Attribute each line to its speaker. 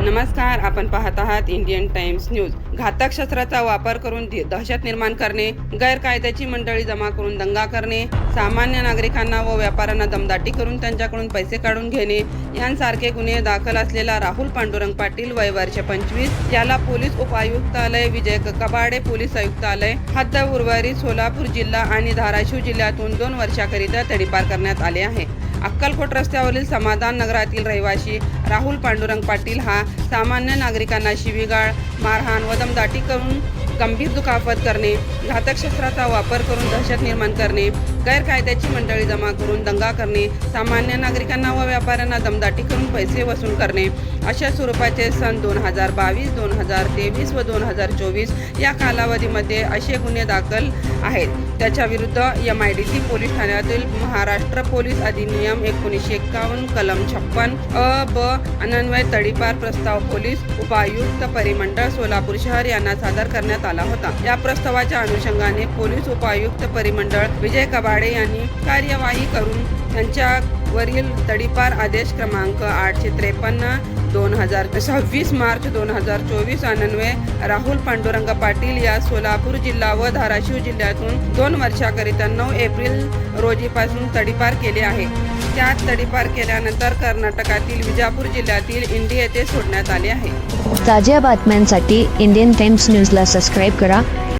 Speaker 1: नमस्कार आपण पाहत आहात इंडियन टाइम्स न्यूज घातक शस्त्राचा वापर करून दहशत निर्माण करणे गैरकायद्याची मंडळी जमा करून दंगा करणे सामान्य नागरिकांना व व्यापाऱ्यांना दमदाटी करून त्यांच्याकडून पैसे काढून घेणे यांसारखे गुन्हे दाखल असलेला राहुल पांडुरंग पाटील वय वर्ष पंचवीस याला पोलीस उपायुक्तालय विजय कबाडे पोलीस आयुक्तालय हद्द उर्वरित सोलापूर जिल्हा आणि धाराशिव जिल्ह्यातून दोन वर्षाकरिता तडीपार करण्यात आले आहे. अक्कलकोट रस्त्यावरील समाधान नगरातील रहिवासी राहुल पांडुरंग पाटील हा सामान्य नागरिकांना शिवीगाळ मारहाण व दमदाटी करून गंभीर दुखापत करणे घातक शस्त्राचा वापर करून दहशत निर्माण करणे गैरकायद्याची मंडळी जमा करून दंगा करणे सामान्य नागरिकांना व व्यापाऱ्यांना दमदाटी करून पैसे वसूल करणे अशा स्वरूपाचे सन दोन हजार बावीस दोन हजार तेवीस व दोन हजार चोवीस या कालावधीमध्ये असे गुन्हे दाखल आहेत. त्याच्या विरुद्ध M I D C police ठाण्यातील महाराष्ट्र पोलीस अधिनियम एकोणीसशे एक्कावन्न कलम छप्पन अ ब अनन्वय तडीपार प्रस्ताव पोलीस उपायुक्त परिमंडळ सोलापूर शहर यांना सादर करण्यात आला होता. या प्रस्तावाच्या अनुषंगाने पोलीस उपायुक्त परिमंडळ विजय कबाडे यांनी कार्यवाही करून त्यांच्यावरील तडीपार आदेश क्रमांक आठशे त्रेपन्न दोन हजार सव्वीस मार्च दोन हजार चोवीस अन्वये राहुल पांडुरंग पाटील या सोलापूर जिल्हा व धाराशिव जिल्ह्यातून दोन वर्षाकरिता नऊ एप्रिल रोजीपासून तडीपार केले आहे. त्यात तडीपार केल्यानंतर कर्नाटकातील विजापूर जिल्ह्यातील इंडी येथे सोडण्यात आले आहे.
Speaker 2: ताज्या बातम्यांसाठी इंडियन टाइम्स न्यूजला सबस्क्राईब करा.